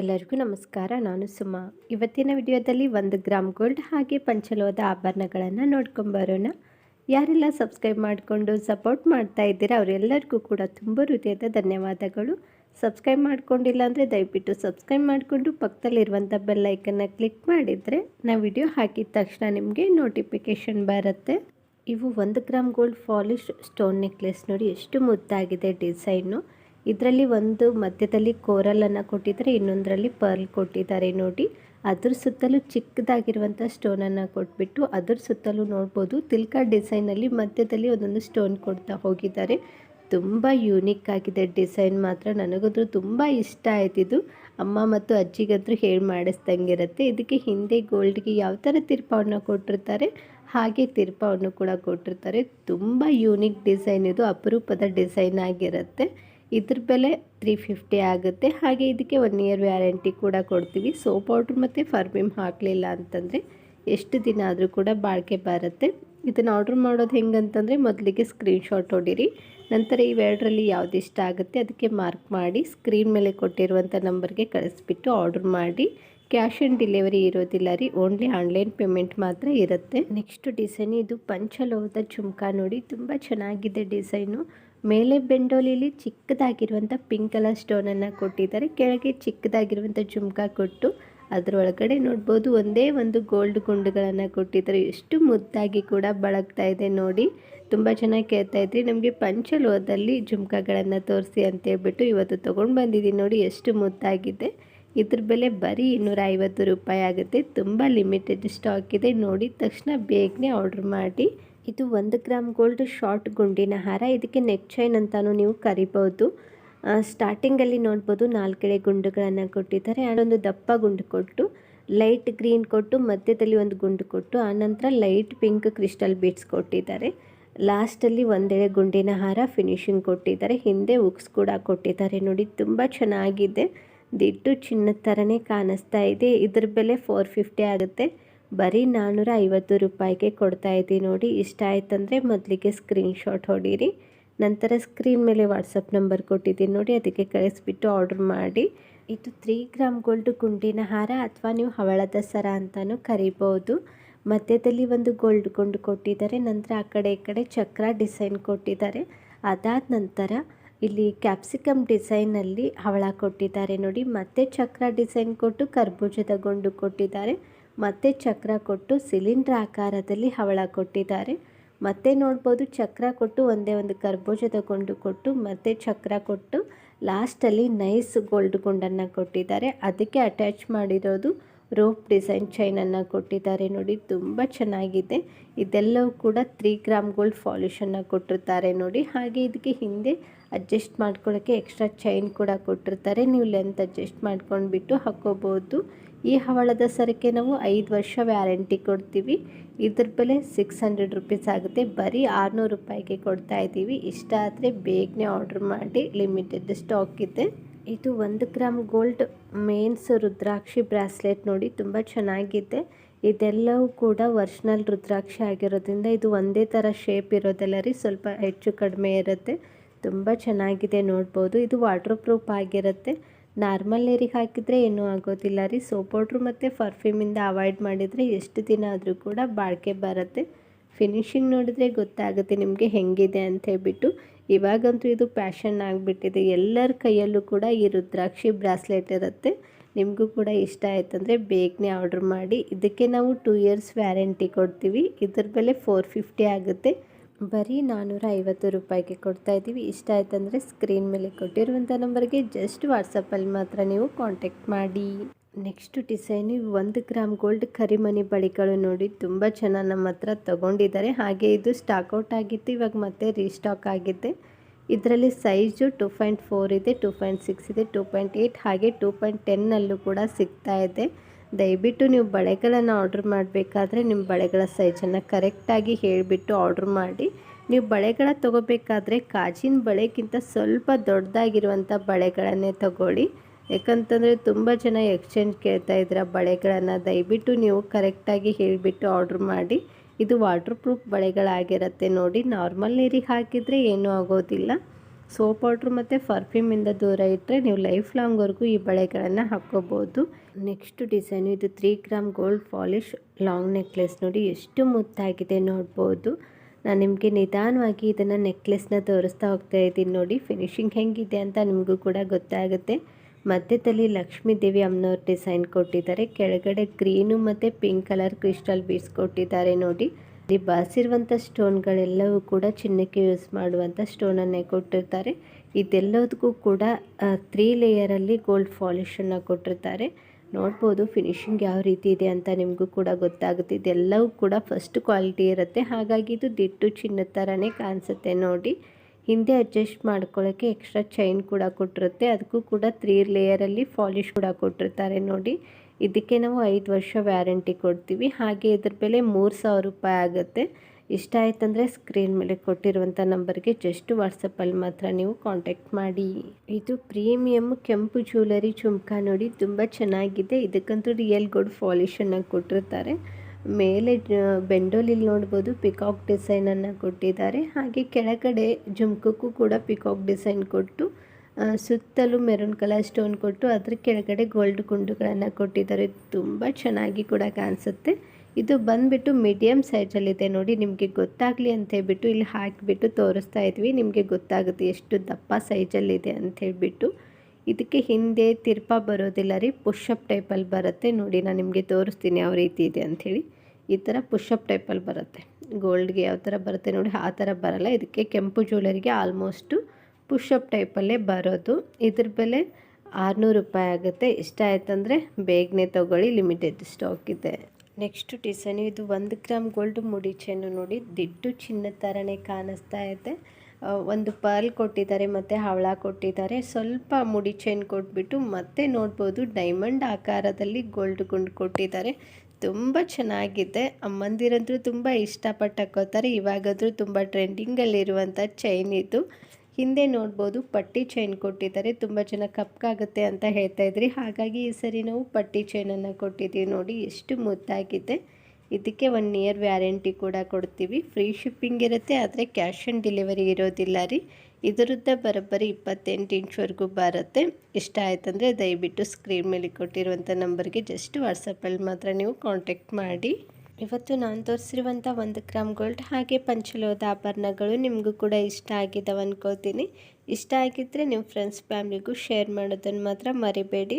ಎಲ್ಲರಿಗೂ ನಮಸ್ಕಾರ. ನಾನು ಸುಮಾ. ಇವತ್ತಿನ ವಿಡಿಯೋದಲ್ಲಿ ಒಂದು ಗ್ರಾಮ್ ಗೋಲ್ಡ್ ಹಾಗೆ ಪಂಚಲೋಹದ ಆಭರಣಗಳನ್ನು ನೋಡ್ಕೊಂಬರೋಣ ಯಾರೆಲ್ಲ ಸಬ್ಸ್ಕ್ರೈಬ್ ಮಾಡಿಕೊಂಡು ಸಪೋರ್ಟ್ ಮಾಡ್ತಾ ಇದ್ದೀರಾ, ಅವರೆಲ್ಲರಿಗೂ ಕೂಡ ತುಂಬ ಹೃದಯದ ಧನ್ಯವಾದಗಳು. ಸಬ್ಸ್ಕ್ರೈಬ್ ಮಾಡ್ಕೊಂಡಿಲ್ಲ ಅಂದರೆ ದಯವಿಟ್ಟು ಸಬ್ಸ್ಕ್ರೈಬ್ ಮಾಡಿಕೊಂಡು ಪಕ್ಕದಲ್ಲಿರುವಂಥ ಬೆಲ್ಲೈಕನ್ನು ಕ್ಲಿಕ್ ಮಾಡಿದರೆ ನಾವು ವಿಡಿಯೋ ಹಾಕಿದ ತಕ್ಷಣ ನಿಮಗೆ ನೋಟಿಫಿಕೇಷನ್ ಬರುತ್ತೆ. ಇವು ಒಂದು gram gold polish stone necklace ನೋಡಿ, ಎಷ್ಟು ಮುದ್ದಾಗಿದೆ ಡಿಸೈನು. ಇದರಲ್ಲಿ ಒಂದು ಮಧ್ಯದಲ್ಲಿ ಕೋರಲನ್ನು ಕೊಟ್ಟಿದ್ದಾರೆ, ಇನ್ನೊಂದರಲ್ಲಿ ಪರ್ಲ್ ಕೊಟ್ಟಿದ್ದಾರೆ ನೋಡಿ. ಅದ್ರ ಸುತ್ತಲೂ ಚಿಕ್ಕದಾಗಿರುವಂಥ ಸ್ಟೋನನ್ನು ಕೊಟ್ಬಿಟ್ಟು ಅದ್ರ ಸುತ್ತಲೂ ನೋಡ್ಬೋದು. ತಿಲ್ಕ ಡಿಸೈನಲ್ಲಿ ಮಧ್ಯದಲ್ಲಿ ಒಂದೊಂದು ಸ್ಟೋನ್ ಕೊಡ್ತಾ ಹೋಗಿದ್ದಾರೆ. ತುಂಬ ಯೂನಿಕ್ ಆಗಿದೆ ಡಿಸೈನ್ ಮಾತ್ರ. ನನಗಂತೂ ತುಂಬ ಇಷ್ಟ ಆಯ್ತಿದ್ದು ಅಮ್ಮ ಮತ್ತು ಅಜ್ಜಿಗಂತೂ ಹೇಳಿ ಮಾಡಿಸ್ದಂಗಿರುತ್ತೆ. ಇದಕ್ಕೆ ಹಿಂದೆ ಗೋಲ್ಡ್ಗೆ ಯಾವ ಥರ ತಿರ್ಪವನ್ನು ಕೊಟ್ಟಿರ್ತಾರೆ, ಹಾಗೆ ತಿರ್ಪವನ್ನು ಕೂಡ ಕೊಟ್ಟಿರ್ತಾರೆ. ತುಂಬ ಯೂನಿಕ್ ಡಿಸೈನ್ ಇದು. ಅಪರೂಪದ ಡಿಸೈನ್ ಆಗಿರುತ್ತೆ. ಇದ್ರ ಬೆಲೆ ತ್ರೀ ಫಿಫ್ಟಿ ಆಗುತ್ತೆ. ಹಾಗೆ ಇದಕ್ಕೆ ಒನ್ ಇಯರ್ ವ್ಯಾರಂಟಿ ಕೂಡ ಕೊಡ್ತೀವಿ. ಸೋಪ್ ಪೌಡ್ರ್ ಮತ್ತು ಫರ್ಮಿಮ್ ಹಾಕಲಿಲ್ಲ ಅಂತಂದರೆ ಎಷ್ಟು ದಿನ ಆದರೂ ಕೂಡ ಬಾಳಿಕೆ ಬರುತ್ತೆ. ಇದನ್ನು ಆರ್ಡ್ರ್ ಮಾಡೋದು ಹೆಂಗಂತಂದರೆ ಮೊದಲಿಗೆ ಸ್ಕ್ರೀನ್ಶಾಟ್ ಹೊಡಿರಿ ನಂತರ ಇವೆರಡರಲ್ಲಿ ಯಾವುದು ಇಷ್ಟ ಆಗುತ್ತೆ ಅದಕ್ಕೆ ಮಾರ್ಕ್ ಮಾಡಿ ಸ್ಕ್ರೀನ್ ಮೇಲೆ ಕೊಟ್ಟಿರುವಂಥ ನಂಬರ್ಗೆ ಕಳಿಸ್ಬಿಟ್ಟು ಆರ್ಡ್ರ್ ಮಾಡಿ. ಕ್ಯಾಶ್ ಆನ್ ಡೆಲಿವರಿ ಇರೋದಿಲ್ಲ ರೀ. ಓನ್ಲಿ ಆನ್ಲೈನ್ ಪೇಮೆಂಟ್ ಮಾತ್ರ ಇರುತ್ತೆ. ನೆಕ್ಸ್ಟ್ ಡಿಸೈನ್ ಇದು ಪಂಚಲೋಹದ ಚುಮ್ಕಾ ನೋಡಿ. ತುಂಬ ಚೆನ್ನಾಗಿದೆ ಡಿಸೈನು ಮೇಲೆ ಬೆಂಡೋಲಿಲಿ ಚಿಕ್ಕದಾಗಿರುವಂಥ ಪಿಂಕ್ ಕಲರ್ ಸ್ಟೋನನ್ನು ಕೊಟ್ಟಿದ್ದಾರೆ. ಕೆಳಗೆ ಚಿಕ್ಕದಾಗಿರುವಂಥ ಜುಮ್ಕಾ ಕೊಟ್ಟು ಅದರೊಳಗಡೆ ನೋಡ್ಬೋದು ಒಂದೇ ಒಂದು ಗೋಲ್ಡ್ ಗುಂಡುಗಳನ್ನು ಕೊಟ್ಟಿದ್ದಾರೆ. ಎಷ್ಟು ಮುದ್ದಾಗಿ ಕೂಡ ಬಳಗ್ತಾ ಇದೆ ನೋಡಿ. ತುಂಬ ಚೆನ್ನಾಗಿ ಕೇಳ್ತಾ ಇದ್ರಿ. ನಮಗೆ ಪಂಚಲೋದಲ್ಲಿ ಜುಮ್ಕಾಗಳನ್ನು ತೋರಿಸಿ ಅಂತ ಹೇಳ್ಬಿಟ್ಟು ಇವತ್ತು ತೊಗೊಂಡು ಬಂದಿದ್ದೀನಿ ನೋಡಿ ಎಷ್ಟು ಮುದ್ದಾಗಿದೆ. ಇದ್ರ ಬೆಲೆ ಬರೀ ಇನ್ನೂರ ರೂಪಾಯಿ ಆಗುತ್ತೆ. ತುಂಬ ಲಿಮಿಟೆಡ್ ಸ್ಟಾಕ್ ಇದೆ. ನೋಡಿದ ತಕ್ಷಣ ಬೇಗನೆ ಆರ್ಡ್ರ್ ಮಾಡಿ. ಇದು ಒಂದು ಗ್ರಾಮ್ ಗೋಲ್ಡ್ ಶಾರ್ಟ್ ಗುಂಡಿನ ಹಾರ. ಇದಕ್ಕೆ ನೆಕ್ ಚೈನ್ ಅಂತಲೂ ನೀವು ಕರಿಬೋದು. ಸ್ಟಾರ್ಟಿಂಗಲ್ಲಿ ನೋಡ್ಬೋದು ನಾಲ್ಕೆಡೆ ಗುಂಡುಗಳನ್ನು ಕೊಟ್ಟಿದ್ದಾರೆ. ಅದೊಂದು ದಪ್ಪ ಗುಂಡು ಕೊಟ್ಟು, ಲೈಟ್ ಗ್ರೀನ್ ಕೊಟ್ಟು, ಮಧ್ಯದಲ್ಲಿ ಒಂದು ಗುಂಡು ಕೊಟ್ಟು ಆನಂತರ ಲೈಟ್ ಪಿಂಕ್ ಕ್ರಿಸ್ಟಲ್ ಬೀಟ್ಸ್ ಕೊಟ್ಟಿದ್ದಾರೆ. ಲಾಸ್ಟಲ್ಲಿ ಒಂದೆಡೆ ಗುಂಡಿನ ಹಾರ ಫಿನಿಶಿಂಗ್ ಕೊಟ್ಟಿದ್ದಾರೆ. ಹಿಂದೆ ಉಕ್ಸ್ ಕೂಡ ಕೊಟ್ಟಿದ್ದಾರೆ. ನೋಡಿ, ತುಂಬ ಚೆನ್ನಾಗಿದೆ. ದಿಟ್ಟು ಚಿನ್ನದ ಥರನೇ ಕಾಣಿಸ್ತಾ ಇದೆ. ಇದ್ರ ಬೆಲೆ ಫೋರ್ ಫಿಫ್ಟಿ ಆಗುತ್ತೆ. ಬರೀ ನಾನ್ನೂರ ಐವತ್ತು ರೂಪಾಯಿಗೆ ಕೊಡ್ತಾ ಇದ್ದೀನಿ ನೋಡಿ, ಇಷ್ಟ ಆಯ್ತಂದರೆ ಮೊದಲಿಗೆ ಸ್ಕ್ರೀನ್ಶಾಟ್ ಹೊಡೀರಿ. ನಂತರ ಸ್ಕ್ರೀನ್ ಮೇಲೆ ವಾಟ್ಸಪ್ ನಂಬರ್ ಕೊಟ್ಟಿದ್ದೀನಿ ನೋಡಿ, ಅದಕ್ಕೆ ಕಳಿಸ್ಬಿಟ್ಟು ಆರ್ಡ್ರ್ ಮಾಡಿ. ಇದು ತ್ರೀ ಗ್ರಾಮ್ ಗೋಲ್ಡ್ ಗುಂಡಿನ ಹಾರ ಅಥವಾ ನೀವು ಹವಳದ ಸರ ಅಂತಲೂ ಕರಿಬೋದು ಮಧ್ಯದಲ್ಲಿ ಒಂದು ಗೋಲ್ಡ್ ಗುಂಡು ಕೊಟ್ಟಿದ್ದಾರೆ, ನಂತರ ಆ ಕಡೆ ಈ ಕಡೆ ಚಕ್ರ ಡಿಸೈನ್ ಕೊಟ್ಟಿದ್ದಾರೆ. ಅದಾದ ನಂತರ ಇಲ್ಲಿ ಕ್ಯಾಪ್ಸಿಕಮ್ ಡಿಸೈನಲ್ಲಿ ಹವಳ ಕೊಟ್ಟಿದ್ದಾರೆ ನೋಡಿ, ಮತ್ತೆ ಚಕ್ರ ಡಿಸೈನ್ ಕೊಟ್ಟು ಕರ್ಬೂಜದ ಗುಂಡು ಕೊಟ್ಟಿದ್ದಾರೆ. ಮತ್ತೆ ಚಕ್ರ ಕೊಟ್ಟು ಸಿಲಿಂಡ್ರ್ ಆಕಾರದಲ್ಲಿ ಹವಳ ಕೊಟ್ಟಿದ್ದಾರೆ. ಮತ್ತೆ ನೋಡ್ಬೋದು ಚಕ್ರ ಕೊಟ್ಟು ಒಂದೇ ಒಂದು ಕರ್ಬೂಜದ ಗುಂಡು ಕೊಟ್ಟು ಮತ್ತೆ ಚಕ್ರ ಕೊಟ್ಟು ಲಾಸ್ಟಲ್ಲಿ ನೈಸ್ ಗೋಲ್ಡ್ ಗುಂಡನ್ನು ಕೊಟ್ಟಿದ್ದಾರೆ. ಅದಕ್ಕೆ ಅಟ್ಯಾಚ್ ಮಾಡಿರೋದು ರೋಪ್ ಡಿಸೈನ್ ಚೈನನ್ನು ಕೊಟ್ಟಿದ್ದಾರೆ ನೋಡಿ, ತುಂಬ ಚೆನ್ನಾಗಿದೆ. ಇದೆಲ್ಲವೂ ಕೂಡ ತ್ರೀ ಗ್ರಾಮ್ ಗೋಲ್ಡ್ ಫಾಲಿಷನ್ನು ಕೊಟ್ಟಿರ್ತಾರೆ ನೋಡಿ. ಹಾಗೆ ಇದಕ್ಕೆ ಹಿಂದೆ ಅಡ್ಜಸ್ಟ್ ಮಾಡ್ಕೊಳ್ಳೋಕ್ಕೆ ಎಕ್ಸ್ಟ್ರಾ ಚೈನ್ ಕೂಡ ಕೊಟ್ಟಿರ್ತಾರೆ. ನೀವು ಲೆಂತ್ ಅಡ್ಜಸ್ಟ್ ಮಾಡ್ಕೊಂಡ್ಬಿಟ್ಟು ಹಾಕೋಬೋದು ಈ ಹವಳದ ಸರಕ್ಕೆ ನಾವು ಐದು ವರ್ಷ ವ್ಯಾರಂಟಿ ಕೊಡ್ತೀವಿ. ಇದ್ರ ಬೆಲೆ ಸಿಕ್ಸ್ ಹಂಡ್ರೆಡ್ ರುಪೀಸ್ ಆಗುತ್ತೆ. ಬರೀ ಆರುನೂರು ರೂಪಾಯಿಗೆ ಕೊಡ್ತಾ ಇದ್ದೀವಿ. ಇಷ್ಟ ಆದರೆ ಬೇಗನೆ ಆರ್ಡ್ರ್ ಮಾಡಿ ಲಿಮಿಟೆಡ್ ಸ್ಟಾಕ್ ಇದೆ. ಇದು ಒಂದು gram gold men's rudraksha bracelet ನೋಡಿ, ತುಂಬ ಚೆನ್ನಾಗಿದೆ. ಇದೆಲ್ಲವೂ ಕೂಡ ವರ್ಷನಲ್ ರುದ್ರಾಕ್ಷಿ ಆಗಿರೋದ್ರಿಂದ ಇದು ಒಂದೇ ಥರ ಶೇಪ್ ಇರೋದೆಲ್ಲ ರೀ, ಸ್ವಲ್ಪ ಹೆಚ್ಚು ಕಡಿಮೆ ಇರುತ್ತೆ. ತುಂಬ ಚೆನ್ನಾಗಿದೆ ನೋಡ್ಬೋದು. ಇದು ವಾಟ್ರ್ ಪ್ರೂಫ್ ಆಗಿರುತ್ತೆ ನಾರ್ಮಲ್ ನೀರಿಗೆ ಹಾಕಿದರೆ ಏನೂ ಆಗೋದಿಲ್ಲ ರೀ. ಸೋಪ್ ಪೌಡ್ರು ಮತ್ತು ಪರ್ಫ್ಯೂಮಿಂದ ಅವಾಯ್ಡ್ ಮಾಡಿದರೆ ಎಷ್ಟು ದಿನ ಆದರೂ ಕೂಡ ಬಾಳಿಕೆ ಬರುತ್ತೆ. ಫಿನಿಶಿಂಗ್ ನೋಡಿದರೆ ಗೊತ್ತಾಗುತ್ತೆ ನಿಮಗೆ ಹೆಂಗಿದೆ ಅಂತ ಹೇಳ್ಬಿಟ್ಟು. ಇವಾಗಂತೂ ಇದು ಪ್ಯಾಷನ್ ಆಗಿಬಿಟ್ಟಿದೆ. ಎಲ್ಲರ ಕೈಯಲ್ಲೂ ಕೂಡ ಈ ರುದ್ರಾಕ್ಷಿ ಬ್ರಾಸ್ಲೆಟ್ ಇರುತ್ತೆ. ನಿಮಗೂ ಕೂಡ ಇಷ್ಟ ಆಯ್ತಂದರೆ ಬೇಗನೆ ಆರ್ಡ್ರ್ ಮಾಡಿ. ಇದಕ್ಕೆ ನಾವು ಟೂ ಇಯರ್ಸ್ ವ್ಯಾರಂಟಿ ಕೊಡ್ತೀವಿ. ಇದ್ರ ಬೆಲೆ ಫೋರ್ ಫಿಫ್ಟಿ ಆಗುತ್ತೆ. ಬರೀ ನಾನ್ನೂರ ಐವತ್ತು ರೂಪಾಯಿಗೆ ಕೊಡ್ತಾ ಇದ್ದೀವಿ. ಇಷ್ಟ ಆಯ್ತಂದರೆ ಸ್ಕ್ರೀನ್ ಮೇಲೆ ಕೊಟ್ಟಿರುವಂಥ ನಂಬರ್ಗೆ ಜಸ್ಟ್ ವಾಟ್ಸಪ್ಪಲ್ಲಿ ಮಾತ್ರ ನೀವು ಕಾಂಟ್ಯಾಕ್ಟ್ ಮಾಡಿ. ನೆಕ್ಸ್ಟ್ ಡಿಸೈನ್ ಒಂದು ಗ್ರಾಮ್ ಗೋಲ್ಡ್ ಕರಿಮನಿ ಬಳಿಗಳು ನೋಡಿ ತುಂಬ ಜನ ನಮ್ಮ ಹತ್ರ ತೊಗೊಂಡಿದ್ದಾರೆ. ಹಾಗೆ ಇದು ಸ್ಟಾಕ್ ಔಟ್ ಆಗಿತ್ತು, ಇವಾಗ ಮತ್ತೆ ರೀಸ್ಟಾಕ್ ಆಗಿದೆ. ಇದರಲ್ಲಿ ಸೈಜು ಟೂ ಪಾಯಿಂಟ್ ಫೋರ್ ಇದೆ ಟೂ ಪಾಯಿಂಟ್ ಸಿಕ್ಸ್ ಇದೆ ಟೂ ಪಾಯಿಂಟ್ ಏಯ್ಟ್ ಹಾಗೆ ಟೂ ಪಾಯಿಂಟ್ ಟೆನ್ನಲ್ಲೂ ಕೂಡ ಸಿಗ್ತಾ ಇದೆ. ದಯವಿಟ್ಟು ನೀವು ಬಳೆಗಳನ್ನು ಆರ್ಡ್ರ್ ಮಾಡಬೇಕಾದ್ರೆ ನಿಮ್ಮ ಬಳೆಗಳ ಸೈಜನ್ನು ಕರೆಕ್ಟಾಗಿ ಹೇಳಿಬಿಟ್ಟು ಆರ್ಡ್ರ್ ಮಾಡಿ. ನೀವು ಬಳೆಗಳ ತೊಗೋಬೇಕಾದ್ರೆ ಕಾಜಿನ ಬಳೆಗಿಂತ ಸ್ವಲ್ಪ ದೊಡ್ಡದಾಗಿರುವಂಥ ಬಳೆಗಳನ್ನೇ ತಗೊಳ್ಳಿ. ಯಾಕಂತಂದರೆ ತುಂಬ ಜನ ಎಕ್ಸ್ಚೇಂಜ್ ಕೇಳ್ತಾ ಇದ್ದೀರ ಬಳೆಗಳನ್ನು. ದಯವಿಟ್ಟು ನೀವು ಕರೆಕ್ಟಾಗಿ ಹೇಳಿಬಿಟ್ಟು ಆರ್ಡ್ರ್ ಮಾಡಿ. ಇದು ವಾಟ್ರ್ ಪ್ರೂಫ್ ಬಳೆಗಳಾಗಿರುತ್ತೆ ನೋಡಿ. ನಾರ್ಮಲ್ ನೀರಿಗೆ ಹಾಕಿದರೆ ಏನೂ ಆಗೋದಿಲ್ಲ. ಸೋಪ್ ಪೌಡ್ರ್ ಮತ್ತು ಪರ್ಫ್ಯೂಮಿಂದ ದೂರ ಇಟ್ಟರೆ ನೀವು ಲೈಫ್ ಲಾಂಗ್ವರೆಗೂ ಈ ಬಳೆಗಳನ್ನು ಹಾಕ್ಕೋಬೋದು. ನೆಕ್ಸ್ಟ್ ಡಿಸೈನು ಇದು three gram gold polish long necklace ನೋಡಿ. ಎಷ್ಟು ಮುತ್ತಾಗಿದೆ ನೋಡ್ಬೋದು. ನಾನು ನಿಮಗೆ ನಿಧಾನವಾಗಿ ಇದನ್ನು ನೆಕ್ಲೆಸ್ನ ತೋರಿಸ್ತಾ ಹೋಗ್ತಾ ಇದ್ದೀನಿ ನೋಡಿ. ಫಿನಿಶಿಂಗ್ ಹೆಂಗಿದೆ ಅಂತ ನಿಮಗೂ ಕೂಡ ಗೊತ್ತಾಗುತ್ತೆ. ಮಧ್ಯದಲ್ಲಿ ಲಕ್ಷ್ಮೀ ದೇವಿ ಅಮ್ಮನವ್ರ ಡಿಸೈನ್ ಕೊಟ್ಟಿದ್ದಾರೆ. ಕೆಳಗಡೆ ಗ್ರೀನು ಮತ್ತು ಪಿಂಕ್ ಕಲರ್ ಕ್ರಿಸ್ಟಲ್ ಬೀಡ್ಸ್ ಕೊಟ್ಟಿದ್ದಾರೆ ನೋಡಿ. ಇಲ್ಲಿ ಬಾಸಿರುವಂಥ ಸ್ಟೋನ್ಗಳೆಲ್ಲವೂ ಕೂಡ ಚಿನ್ನಕ್ಕೆ ಯೂಸ್ ಮಾಡುವಂಥ ಸ್ಟೋನನ್ನೇ ಕೊಟ್ಟಿರ್ತಾರೆ. ಇದೆಲ್ಲದಕ್ಕೂ ಕೂಡ ತ್ರೀ ಲೇಯರಲ್ಲಿ ಗೋಲ್ಡ್ ಫಾಲಿಶನ್ನು ಕೊಟ್ಟಿರ್ತಾರೆ. ನೋಡ್ಬೋದು ಫಿನಿಶಿಂಗ್ ಯಾವ ರೀತಿ ಇದೆ ಅಂತ ನಿಮಗೂ ಕೂಡ ಗೊತ್ತಾಗುತ್ತೆ. ಇದೆಲ್ಲವೂ ಕೂಡ ಫಸ್ಟ್ ಕ್ವಾಲಿಟಿ ಇರುತ್ತೆ. ಹಾಗಾಗಿ ಇದು ದಿಟ್ಟು ಚಿನ್ನದ ಥರನೇ ಕಾಣಿಸುತ್ತೆ ನೋಡಿ. ಹಿಂದೆ ಅಡ್ಜಸ್ಟ್ ಮಾಡ್ಕೊಳ್ಳೋಕ್ಕೆ ಎಕ್ಸ್ಟ್ರಾ ಚೈನ್ ಕೂಡ ಕೊಟ್ಟಿರುತ್ತೆ. ಅದಕ್ಕೂ ಕೂಡ ತ್ರೀ ಲೇಯರಲ್ಲಿ ಫಾಲಿಶ್ ಕೂಡ ಕೊಟ್ಟಿರ್ತಾರೆ ನೋಡಿ. ಇದಕ್ಕೆ ನಾವು ಐದು ವರ್ಷ ವ್ಯಾರಂಟಿ ಕೊಡ್ತೀವಿ. ಹಾಗೆ ಇದ್ರ ಬೆಲೆ ಮೂರು ಸಾವಿರ ರೂಪಾಯಿ ಆಗುತ್ತೆ. ಇಷ್ಟ ಆಯ್ತಂದರೆ ಸ್ಕ್ರೀನ್ ಮೇಲೆ ಕೊಟ್ಟಿರುವಂಥ ನಂಬರ್ಗೆ ಜಸ್ಟ್ ವಾಟ್ಸಪ್ಪಲ್ಲಿ ಮಾತ್ರ ನೀವು ಕಾಂಟ್ಯಾಕ್ಟ್ ಮಾಡಿ. ಇದು ಪ್ರೀಮಿಯಮ್ ಕೆಂಪು ಜ್ಯುವೆಲರಿ ಚುಮ್ಕ ನೋಡಿ, ತುಂಬ ಚೆನ್ನಾಗಿದೆ. ಇದಕ್ಕಂತೂ ರಿಯಲ್ ಗೋಲ್ಡ್ ಫಾಲಿಶನ್ನಾಗಿ ಕೊಟ್ಟಿರ್ತಾರೆ. ಮೇಲೆ ಬೆಂಡೋಲಿಲ್ಲಿ ನೋಡ್ಬೋದು ಪಿಕಾಕ್ ಡಿಸೈನನ್ನು ಕೊಟ್ಟಿದ್ದಾರೆ. ಹಾಗೆ ಕೆಳಗಡೆ ಜುಮ್ಕಕ್ಕೂ ಕೂಡ ಪಿಕಾಕ್ ಡಿಸೈನ್ ಕೊಟ್ಟು ಸುತ್ತಲೂ ಮೆರೂನ್ ಕಲರ್ ಸ್ಟೋನ್ ಕೊಟ್ಟು, ಅದ್ರ ಕೆಳಗಡೆ ಗೋಲ್ಡ್ ಗುಂಡುಗಳನ್ನು ಕೊಟ್ಟಿದ್ದಾರೆ. ತುಂಬ ಚೆನ್ನಾಗಿ ಕೂಡ ಕಾಣಿಸುತ್ತೆ. ಇದು ಬಂದುಬಿಟ್ಟು ಮೀಡಿಯಮ್ ಸೈಜಲ್ಲಿದೆ ನೋಡಿ, ನಿಮಗೆ ಗೊತ್ತಾಗಲಿ ಅಂತ ಹೇಳ್ಬಿಟ್ಟು ಇಲ್ಲಿ ಹಾಕಿಬಿಟ್ಟು ತೋರಿಸ್ತಾ ಇದ್ವಿ. ನಿಮಗೆ ಗೊತ್ತಾಗುತ್ತೆ ಎಷ್ಟು ದಪ್ಪ ಸೈಜಲ್ಲಿದೆ ಅಂತ ಹೇಳ್ಬಿಟ್ಟು. ಇದಕ್ಕೆ ಹಿಂದೆ ತಿರ್ಪ ಬರೋದಿಲ್ಲ ರೀ. ಪುಷಪ್ ಟೈಪಲ್ಲಿ ಬರುತ್ತೆ. ನೋಡಿ, ನಾನು ನಿಮಗೆ ತೋರಿಸ್ತೀನಿ ಯಾವ ರೀತಿ ಇದೆ ಅಂಥೇಳಿ ಈ ಥರ ಪುಷಪ್ ಟೈಪಲ್ಲಿ ಬರುತ್ತೆ. ಗೋಲ್ಡ್ಗೆ ಯಾವ ಥರ ಬರುತ್ತೆ ನೋಡಿ, ಆ ಥರ ಬರಲ್ಲ. ಇದಕ್ಕೆ ಕೆಂಪು ಜ್ಯುವೆಲರಿಗೆ ಆಲ್ಮೋಸ್ಟು ಪುಷಪ್ ಟೈಪಲ್ಲೇ ಬರೋದು. ಇದ್ರ ಬೆಲೆ ಆರುನೂರು ರೂಪಾಯಿ ಆಗುತ್ತೆ. ಇಷ್ಟ ಆಯ್ತಂದರೆ ಬೇಗನೆ ತೊಗೊಳ್ಳಿ. ಲಿಮಿಟೆಡ್ ಸ್ಟಾಕ್ ಇದೆ. ನೆಕ್ಸ್ಟ್ ಡಿಸೈನು ಇದು ಒಂದು ಗ್ರಾಮ್ ಗೋಲ್ಡ್ ಮುಡಿ ನೋಡಿ. ದಿಟ್ಟು ಚಿನ್ನದ ಥರನೇ ಕಾಣಿಸ್ತಾ ಇದೆ. ಒಂದು ಪರ್ಲ್ ಕೊಟ್ಟಿದ್ದಾರೆ ಮತ್ತು ಹವಳ ಕೊಟ್ಟಿದ್ದಾರೆ. ಸ್ವಲ್ಪ ಮುಡಿ ಚೈನ್ ಕೊಟ್ಬಿಟ್ಟು ಮತ್ತೆ ನೋಡ್ಬೋದು ಡೈಮಂಡ್ ಆಕಾರದಲ್ಲಿ ಗೋಲ್ಡ್ ಗುಂಡು ಕೊಟ್ಟಿದ್ದಾರೆ. ತುಂಬ ಚೆನ್ನಾಗಿದೆ. ಅಮ್ಮಂದಿರಂದ್ರೂ ತುಂಬ ಇಷ್ಟಪಟ್ಟು ಹಾಕೋತಾರೆ ಇವಾಗಾದರೂ ತುಂಬ ಟ್ರೆಂಡಿಂಗಲ್ಲಿರುವಂಥ ಚೈನ್ ಇದು. ಹಿಂದೆ ನೋಡ್ಬೋದು ಪಟ್ಟಿ ಚೈನ್ ಕೊಟ್ಟಿದ್ದಾರೆ. ತುಂಬ ಜನ ಕಪ್ಕಾಗುತ್ತೆ ಅಂತ ಹೇಳ್ತಾ ಇದ್ರಿ. ಹಾಗಾಗಿ ಈ ಸರಿ ನಾವು ಪಟ್ಟಿ ಚೈನನ್ನು ಕೊಟ್ಟಿದ್ದೀವಿ ನೋಡಿ. ಎಷ್ಟು ಮುದ್ದಾಗಿದೆ. ಇದಕ್ಕೆ ಒನ್ ಇಯರ್ ವ್ಯಾರಂಟಿ ಕೂಡ ಕೊಡ್ತೀವಿ. ಫ್ರೀ ಶಿಪ್ಪಿಂಗ್ ಇರುತ್ತೆ, ಆದರೆ ಕ್ಯಾಶ್ ಆನ್ ಡೆಲಿವರಿ ಇರೋದಿಲ್ಲ ರೀ. ಇದರದ್ದ ಬರೋಬ್ಬರಿ ಇಪ್ಪತ್ತೆಂಟು ಇಂಚ್ವರೆಗೂ ಬರುತ್ತೆ. ಇಷ್ಟ ಆಯ್ತಂದರೆ ದಯವಿಟ್ಟು ಸ್ಕ್ರೀನ್ ಮೇಲೆ ಕೊಟ್ಟಿರುವಂಥ ನಂಬರ್ಗೆ ಜಸ್ಟ್ ವಾಟ್ಸಪ್ಪಲ್ಲಿ ಮಾತ್ರ ನೀವು ಕಾಂಟ್ಯಾಕ್ಟ್ ಮಾಡಿ. ಇವತ್ತು ನಾನು ತೋರಿಸಿರುವಂಥ ಒಂದು ಗ್ರಾಮ್ ಗೋಲ್ಡ್ ಹಾಗೆ ಪಂಚಲೋದ ಆಭರಣಗಳು ನಿಮಗೂ ಕೂಡ ಇಷ್ಟ ಆಗಿದ್ದಾವೆ ಅನ್ಕೋತೀನಿ. ಇಷ್ಟ ಆಗಿದ್ದರೆ ನಿಮ್ಮ ಫ್ರೆಂಡ್ಸ್ ಫ್ಯಾಮ್ಲಿಗೂ ಶೇರ್ ಮಾಡೋದನ್ನು ಮಾತ್ರ ಮರಿಬೇಡಿ.